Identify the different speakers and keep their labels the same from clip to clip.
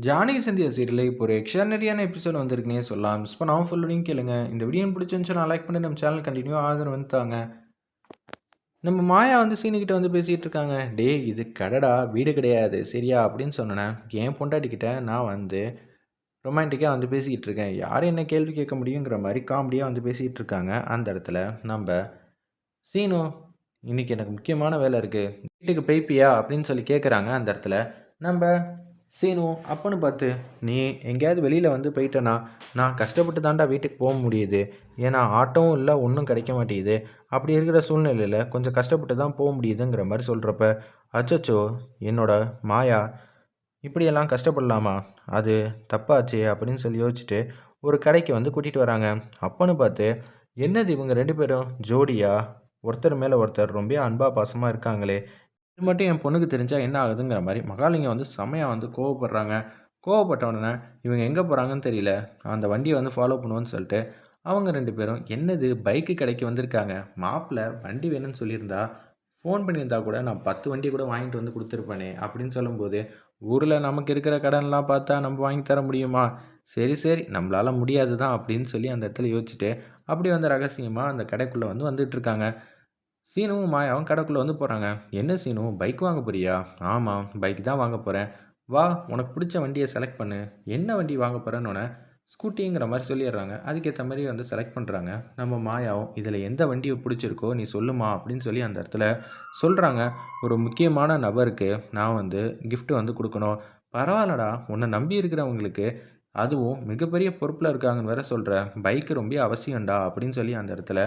Speaker 1: ஜானகி சந்தியா சீரியலில் இப்போ ஒரு எக்ஸ்ட்ரானரியான எபிசோட் வந்திருக்குனே சொல்லலாம். மிஸ் பண்ணாமல் ஃபுல்லுடையும் கேளுங்க. இந்த வீடியோ பிடிச்சிருந்துச்சுன்னா லைக் பண்ணி நம்ம சேனல் கண்டினியூ ஆதரவு வந்துட்டாங்க நம்ம மாயா வந்து சீனிக்கிட்ட வந்து பேசிகிட்டு இருக்காங்க. டேய் இது கடடா வீடு கிடையாது. சரியா? அப்படின்னு சொன்னேன். என் பொண்டாட்டிக்கிட்ட நான் வந்து ரொமான்டிக்காக வந்து பேசிக்கிட்டு இருக்கேன். யார் என்ன கேள்வி கேட்க முடியுங்கிற மாதிரி காமெடியாக வந்து பேசிக்கிட்டு இருக்காங்க. அந்த இடத்துல நம்ம சீனு இன்றைக்கி எனக்கு முக்கியமான வேலை இருக்குது வீட்டுக்கு போய்ப்பியா? அப்படின்னு சொல்லி கேட்குறாங்க அந்த இடத்துல நம்ம சீனு அப்பன்னு பார்த்து நீ எங்கேயாவது வெளியில் வந்து போயிட்டேன்னா நான் கஷ்டப்பட்டு தாண்டா வீட்டுக்கு போக முடியுது. ஏன்னா ஆட்டோவும் இல்லை ஒன்றும் கிடைக்க மாட்டேங்குது. அப்படி இருக்கிற சூழ்நிலையில் கொஞ்சம் கஷ்டப்பட்டு தான் போக முடியுதுங்கிற மாதிரி சொல்கிறப்ப அச்சச்சோ என்னோட மாயா இப்படியெல்லாம் கஷ்டப்படலாமா? அது தப்பாச்சு அப்படின்னு சொல்லி யோசிச்சுட்டு ஒரு கடைக்கு வந்து கூட்டிகிட்டு வராங்க. அப்பன்னு பார்த்து என்னது இவங்க ரெண்டு பேரும்? ஜோடியா? ஒருத்தர் மேலே ஒருத்தர் ரொம்ப அன்பா பாசமாக இருக்காங்களே. இது மட்டும் என் பொண்ணுக்கு தெரிஞ்சால் என்ன ஆகுதுங்கிற மாதிரி மகாலிங்கம் வந்து செமையாக வந்து கோவப்படுறாங்க. கோவப்பட்ட உடனே இவங்க எங்கே போகிறாங்கன்னு தெரியல. அந்த வண்டியை வந்து ஃபாலோ பண்ணுவோன்னு சொல்லிட்டு அவங்க ரெண்டு பேரும் என்னது பைக்கு கடைக்கு வந்திருக்காங்க? மாப்பிள்ளை வண்டி வேணும்னு சொல்லியிருந்தா ஃபோன் பண்ணியிருந்தா கூட நான் பத்து வண்டி கூட வாங்கிட்டு வந்து கொடுத்துருப்பேனே அப்படின்னு சொல்லும்போது ஊரில் நமக்கு இருக்கிற கடன்லாம் பார்த்தா நம்ம வாங்கி தர முடியுமா? சரி சரி நம்மளால் முடியாது தான் அப்படின்னு சொல்லி அந்த இடத்துல யோசிச்சுட்டு அப்படி வந்து ரகசியமாக அந்த கடைக்குள்ளே வந்து வந்துட்டுருக்காங்க சீனுவும் மாயாவும் கடைக்குள்ளே வந்து போகிறாங்க என்ன சீனு பைக் வாங்க போறியா? ஆமாம் பைக் தான் வாங்க போகிறேன் வா உனக்கு பிடிச்ச வண்டியை செலக்ட் பண்ணு. என்ன வண்டி வாங்க போகிறேன்னு ஸ்கூட்டிங்கிற மாதிரி சொல்லிடுறாங்க. அதுக்கேற்ற மாதிரி வந்து செலக்ட் பண்ணுறாங்க நம்ம மாயாவும் இதில் எந்த வண்டியை பிடிச்சிருக்கோ நீ சொல்லுமா? அப்படின்னு சொல்லி அந்த இடத்துல சொல்கிறாங்க ஒரு முக்கியமான நபருக்கு நான் வந்து கிஃப்ட்டு வந்து கொடுக்கணும். பரவாயில்லடா உன்னை நம்பி இருக்கிறவங்களுக்கு அதுவும் மிகப்பெரிய பொறுப்பில் இருக்காங்கன்னு வேற சொல்கிற பைக்கு ரொம்ப அவசியம்டா. அப்படின்னு சொல்லி அந்த இடத்துல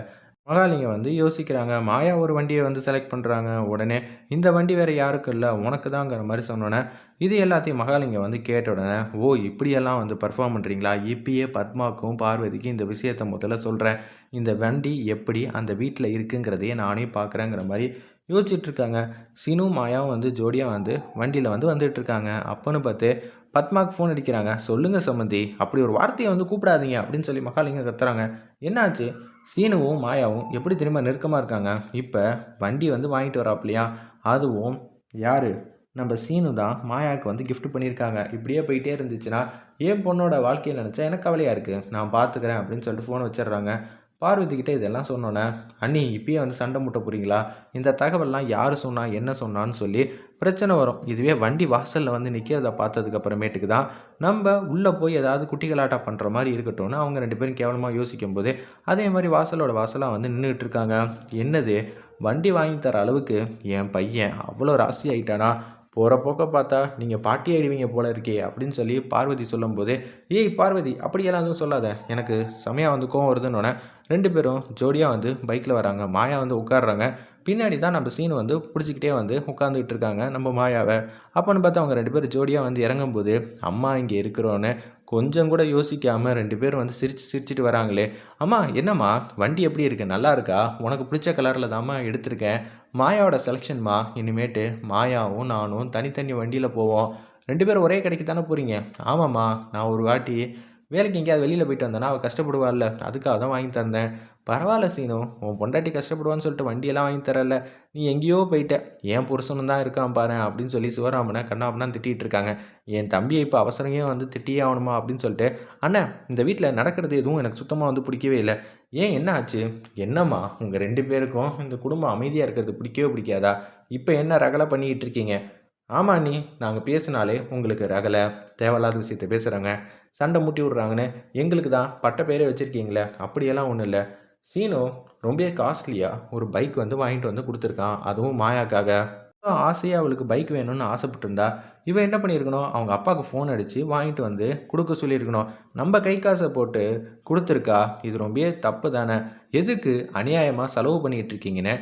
Speaker 1: மகாலிங்க வந்து யோசிக்கிறாங்க மாயா ஒரு வண்டியை வந்து செலக்ட் பண்ணுறாங்க உடனே இந்த வண்டி வேறு யாருக்கும் இல்லை உனக்கு தாங்கிற மாதிரி சொன்னோன்னே இது எல்லாத்தையும் மகாலிங்க வந்து கேட்ட உடனே ஓ இப்படியெல்லாம் வந்து பர்ஃபார்ம் பண்ணுறீங்களா இப்பயே பத்மாவுக்கும் பார்வதிக்கும் இந்த விஷயத்தை முதல்ல சொல்கிறேன் இந்த வண்டி எப்படி அந்த வீட்டில் இருக்குங்கிறதையே நானே பார்க்குறேங்கிற மாதிரி யோசிச்சுட்ருக்காங்க சினு மாயாவும் வந்து ஜோடியாக வந்து வண்டியில் வந்து வந்துட்டுருக்காங்க அப்போன்னு பார்த்து பத்மாவுக்கு ஃபோன் அடிக்கிறாங்க சொல்லுங்கள் சம்மந்தி அப்படி ஒரு வார்த்தையை வந்து கூப்பிடாதீங்க அப்படின்னு சொல்லி மகாலிங்க கத்துறாங்க. என்னாச்சு? சீனுவும் மாயாவும் எப்படி திரும்ப நெருக்கமாக இருக்காங்க? இப்போ வண்டி வந்து வாங்கிட்டு வராப்லையா? அதுவும் யார்? நம்ம சீனு தான் மாயாவுக்கு வந்து கிஃப்ட் பண்ணியிருக்காங்க. இப்படியே போயிட்டே இருந்துச்சுன்னா என் பொண்ணோட வாழ்க்கையை நினச்சா எனக்கு கவலையாக இருக்குது நான் பார்த்துக்கிறேன் அப்படின்னு சொல்லிட்டு ஃபோனை வச்சிடுறாங்க. பார்வதிக்கிட்ட இதெல்லாம் சொன்னோன்னே அண்ணி இப்பயே வந்து சண்டை முட்ட போகிறீங்களா இந்த தகவல்லாம் யார் சொன்னா என்ன சொன்னான்னு சொல்லி பிரச்சனை வரும். இதுவே வண்டி வாசலில் வந்து நிற்கிறத பார்த்ததுக்கு அப்புறமேட்டுக்கு தான் நம்ம உள்ளே போய் ஏதாவது குட்டிகளாட்டம் பண்ணுற மாதிரி இருக்கட்டும்னு அவங்க ரெண்டு பேரும் கேவலமாக யோசிக்கும் போது அதே மாதிரி வாசலோட வாசலாக வந்து நின்றுட்டு இருக்காங்க. என்னது? வண்டி வாங்கி தர அளவுக்கு என் பையன் அவ்வளோ ராசி ஆகிட்டானா போகிற போக்க பார்த்தா நீங்கள் பாட்டி ஆயிடுவீங்க போல இருக்கே அப்படின்னு சொல்லி பார்வதி சொல்லும்போது ஏய் பார்வதி அப்படியெல்லாம் எதுவும் சொல்லாத. எனக்கு செமையாக வந்து கோவம் வருதுன்னொன்னே ரெண்டு பேரும் ஜோடியாக வந்து பைக்கில் வராங்க. மாயா வந்து உட்காடுறாங்க பின்னாடி தான் நம்ம சீனு வந்து பிடிச்சிக்கிட்டே வந்து உட்காந்துக்கிட்டு இருக்காங்க நம்ம மாயாவை. அப்போன்னு பார்த்து அவங்க ரெண்டு பேரும் ஜோடியாக வந்து இறங்கும்போது அம்மா இங்கே இருக்கிறோன்னு. கொஞ்சம் கூட யோசிக்காமல் ரெண்டு பேரும் வந்து சிரிச்சு சிரிச்சிட்டு வராங்களே. அம்மா என்னம்மா? வண்டி எப்படி இருக்குது நல்லா இருக்கா? உனக்கு பிடிச்ச கலரில் தாம்மா எடுத்திருக்கேன். மாயாவோட செலெக்ஷன்மா இனிமேட்டு மாயாவும் நானும் தனித்தனி வண்டியில் போவோம். ரெண்டு பேரும் ஒரே கடைக்கு தானே போகிறீங்க ஆமாம்மா. நான் ஒரு வாட்டி வேலைக்கு எங்கேயாவது வெளியில் போயிட்டு வந்தேன்னா அவள் கஷ்டப்படுவாள்ல. அதுக்காக தான் வாங்கி தந்தேன். பரவாயில்ல சீனு உன் பொண்டாட்டி கஷ்டப்படுவான்னு சொல்லிட்டு வண்டியெல்லாம் வாங்கி தரல. நீ எங்கேயோ போயிட்ட. என் புருஷனும் தான் இருக்கான் பாரு அப்படின்னு சொல்லி சிவராமனை கண்ணாப்பண்ணா திட்டிகிட்டு இருக்காங்க. என் தம்பியை இப்போ அவசரமே வந்து திட்டியே ஆகணுமா அப்படின்னு சொல்லிட்டு அண்ணன் இந்த வீட்டில் நடக்கிறது எதுவும் எனக்கு சுத்தமாக வந்து பிடிக்கவே இல்லை. ஏன் என்ன ஆச்சு? என்னம்மா உங்கள் ரெண்டு பேருக்கும் இந்த குடும்பம் அமைதியாக இருக்கிறது பிடிக்கவே பிடிக்காதா? இப்போ என்ன ரகலை பண்ணிக்கிட்டு இருக்கீங்க? ஆமாம் நீ நாங்கள் பேசினாலே உங்களுக்கு ரகலை தேவையில்லாத விஷயத்த பேசுகிறாங்க சண்டை முட்டி விட்றாங்கன்னு எங்களுக்கு தான் பட்ட பேரே வச்சுருக்கீங்களே அப்படியெல்லாம் ஒன்றும் இல்லை. சீனு ரொம்ப காஸ்ட்லியாக ஒரு பைக் வந்து வாங்கிட்டு வந்து கொடுத்துருக்கான். அதுவும் மாயாக்காக. ஆசையாக அவளுக்கு பைக் வேணும்னு ஆசைப்பட்டிருந்தா இவன் என்ன பண்ணியிருக்கணும்? அவங்க அப்பாவுக்கு ஃபோன் அடித்து வாங்கிட்டு வந்து கொடுக்க சொல்லியிருக்கணும். நம்ம கை காசை போட்டு கொடுத்துருக்கா. இது ரொம்ப தப்பு தானே. எதுக்கு அநியாயமாக செலவு பண்ணிகிட்டு இருக்கீங்கன்னு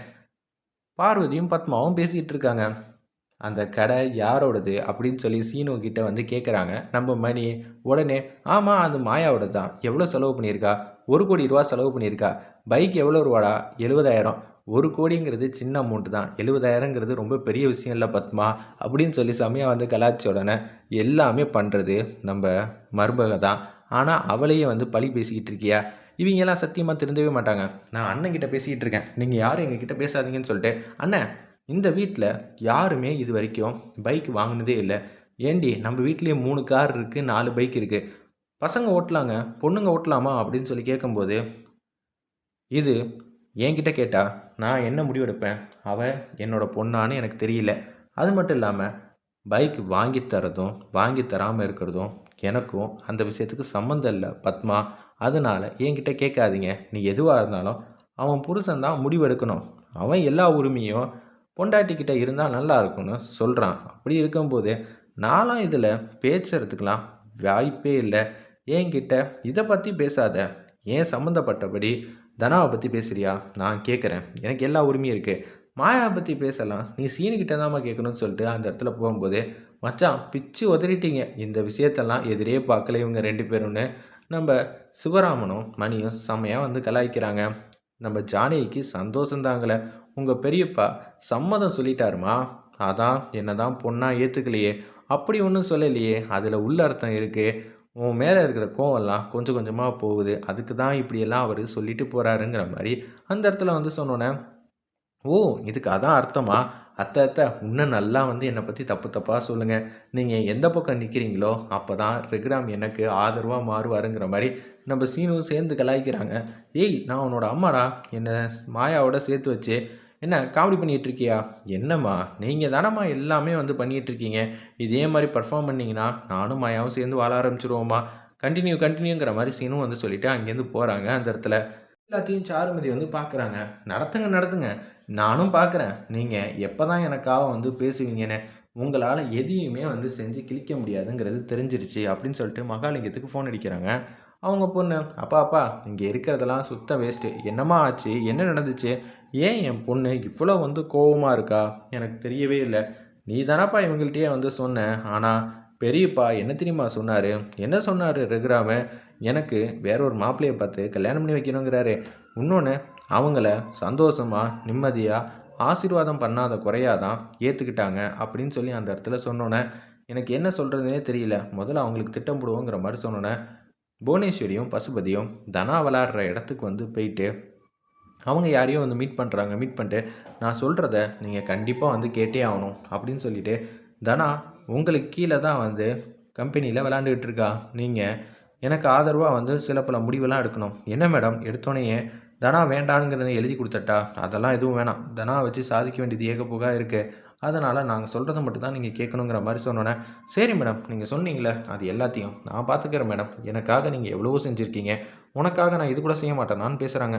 Speaker 1: பார்வதியும் பத்மாவும் பேசிக்கிட்டு இருக்காங்க. அந்த கடை யாரோடது அப்படின்னு சொல்லி சீனு கிட்ட வந்து கேட்குறாங்க நம்ம மணி உடனே ஆமாம் அது மாயாவோட தான். எவ்வளோ செலவு பண்ணியிருக்கா? ஒரு கோடி ரூபா செலவு பண்ணியிருக்கா? பைக் எவ்வளோ ரூபாடா? எழுபதாயிரம். ஒரு கோடிங்கிறது சின்ன அமௌண்ட் தான். எழுபதாயிரங்கிறது ரொம்ப பெரிய விஷயம் இல்லை பத்மா அப்படின்னு சொல்லி சமயம் வந்து கலாச்சி உடனே எல்லாமே பண்ணுறது நம்ம மருமக தான். ஆனால் அவளையே வந்து பழி பேசிக்கிட்டு இருக்கியா? இவங்கெல்லாம் சத்தியமாக திருந்தவே மாட்டாங்க. நான் அண்ணன் கிட்ட பேசிக்கிட்டு இருக்கேன். நீங்கள் யாரும் எங்ககிட்ட பேசாதீங்கன்னு சொல்லிட்டு அண்ணன் இந்த வீட்டில் யாருமே இது வரைக்கும் பைக் வாங்கினதே இல்லை. ஏண்டி நம்ம வீட்லேயே மூணு கார் இருக்குது நாலு பைக் இருக்குது பசங்க ஓட்டலாங்க பொண்ணுங்க ஓட்டலாமா அப்படின்னு சொல்லி கேட்கும்போது இது என்கிட்ட கேட்டால் நான் என்ன முடிவெடுப்பேன்? அவள் என்னோட பொண்ணான்னு எனக்கு தெரியல. அது மட்டும் இல்லாமல் பைக் வாங்கி தரதும் வாங்கி தராமல் இருக்கிறதும் எனக்கும் அந்த விஷயத்துக்கு சம்மந்தம் இல்லை பத்மா. அதனால் என்கிட்ட கேட்காதீங்க. நீ எதுவாக இருந்தாலும் அவன் புருஷன் தான் முடிவெடுக்கணும். அவன் எல்லா உரிமையும் பொண்டாட்டிக்கிட்ட இருந்தால் நல்லா இருக்கும்னு சொல்கிறான் அப்படி இருக்கும்போது நானும் இதில் பேசுறதுக்கெலாம் வாய்ப்பே இல்லை. என்கிட்ட இதை பற்றி பேசாத. ஏன் சம்மந்தப்பட்டபடி தனாவை பற்றி பேசுறியா? நான் கேட்குறேன் எனக்கு எல்லா உரிமையும் இருக்குது மாயாவை பற்றி பேசலாம். நீ சீனுக்கிட்ட தாம்மா கேட்கணும்னு சொல்லிட்டு அந்த இடத்துல போகும்போது மச்சான் பிச்சு உதறிட்டீங்க. இந்த விஷயத்தெல்லாம் எதிரே பார்க்கல இவங்க ரெண்டு பேரும்னு. நம்ம சிவராமனும் மணியும் செம்மையாக வந்து கலாய்க்கிறாங்க. நம்ம ஜானகிக்கு சந்தோஷந்தாங்களே உங்கள் பெரியப்பா சம்மதம் சொல்லிட்டாருமா? அதான் என்ன தான் பொண்ணாக ஏற்றுக்கலையே அப்படி ஒன்றும் சொல்லலையே. அதில் உள்ள அர்த்தம் இருக்குது உன் மேலே இருக்கிற கோவம்லாம் கொஞ்சம் கொஞ்சமாக போகுது. அதுக்கு தான் இப்படியெல்லாம் அவர் சொல்லிட்டு போகிறாருங்கிற மாதிரி அந்த இடத்துல வந்து சொன்னோன்னே ஓ இதுக்கு அதான் அர்த்தமா? அத்தை அத்தை இன்னும் நல்லா வந்து என்னை பற்றி தப்பு தப்பாக சொல்லுங்கள் நீங்கள் எந்த பக்கம் நிற்கிறீங்களோ அப்போ தான் ரெகுராம் எனக்கு ஆதரவாக மாறுவாருங்கிற மாதிரி நம்ம சீனும் சேர்ந்து கலாய்க்கிறாங்க. ஏய் நான் உன்னோட அம்மாடா என்னை மாயாவோட சேர்த்து வச்சு. என்ன காமெடி பண்ணிகிட்ருக்கியா என்னம்மா நீங்கள் தானம்மா எல்லாமே வந்து பண்ணிகிட்டு இருக்கீங்க. இதே மாதிரி பர்ஃபார்ம் பண்ணிங்கன்னா நானும் மாயாவும் சேர்ந்து வாழ ஆரம்பிச்சிருவோம்மா. கண்டினியூ கண்டினியூங்கிற மாதிரி சீனும் வந்து சொல்லிவிட்டு அங்கேருந்து போகிறாங்க அந்த இடத்துல. எல்லாத்தையும் சாருமதி வந்து பார்க்குறாங்க நடத்துங்க நடத்துங்க. நானும் பார்க்குறேன் நீங்கள் எப்போ தான் எனக்காக வந்து பேசுவீங்கன்னு உங்களால் எதையுமே வந்து செஞ்சு கிழிக்க முடியாதுங்கிறது தெரிஞ்சிருச்சு அப்படின்னு சொல்லிட்டு மகாலிங்கத்துக்கு ஃபோன் அடிக்கிறாங்க. அவங்க பொண்ணு அப்பா அப்பா இங்கே இருக்கிறதெல்லாம் சுத்த வேஸ்ட்டு என்னம்மா ஆச்சு? என்ன நடந்துச்சு? ஏன் என் பொண்ணு இவ்வளோ வந்து கோவமாக இருக்கா? எனக்கு தெரியவே இல்லை. நீ தானப்பா இவங்கள்ட்டயே வந்து சொன்னேன் ஆனால் பெரியப்பா என்ன தெரியுமா சொன்னார்? என்ன சொன்னார் ரகுராம? எனக்கு வேற ஒரு மாப்பிள்ளையை பார்த்து கல்யாணம் பண்ணி வைக்கணுங்கிறாரு. இன்னொன்று அவங்கள சந்தோஷமாக நிம்மதியாக ஆசீர்வாதம் பண்ணாத குறையாக தான் ஏற்றுக்கிட்டாங்க அப்படின்னு சொல்லி அந்த இடத்துல சொன்னோன்னே எனக்கு என்ன சொல்கிறதுனே தெரியல. முதல்ல அவங்களுக்கு திட்டம் போடுவோங்கிற மாதிரி சொன்னோன்னே புவனேஸ்வரியும் பசுபதியும் தனா விளாடுற இடத்துக்கு வந்து போயிட்டு அவங்க யாரையும் வந்து மீட் பண்ணுறாங்க மீட் பண்ணிட்டு நான் சொல்கிறத நீங்கள் கண்டிப்பாக வந்து கேட்டே ஆகணும் அப்படின்னு சொல்லிட்டு தனா உங்களுக்கு கீழே தான் வந்து கம்பெனியில் விளாண்டுக்கிட்டு இருக்கா? நீங்கள் எனக்கு ஆதரவாக வந்து சில பல முடிவெல்லாம் எடுக்கணும். என்ன மேடம் எடுத்தோடனேயே தனா வேண்டாங்கிறத எழுதி கொடுத்தட்டா? அதெல்லாம் எதுவும் வேணாம். தனா வச்சு சாதிக்க வேண்டியது ஏகப்போகாக இருக்குது அதனால் நாங்கள் சொல்கிறத மட்டும் தான் நீங்கள் கேட்கணுங்கிற மாதிரி சொன்னோன்னே சரி மேடம் நீங்கள் சொன்னீங்களே அது எல்லாத்தையும் நான் பார்த்துக்கிறேன் மேடம். எனக்காக நீங்கள் எவ்வளவோ செஞ்சுருக்கீங்க. உனக்காக நான் இது கூட செய்ய மாட்டேன். நான் பேசுகிறாங்க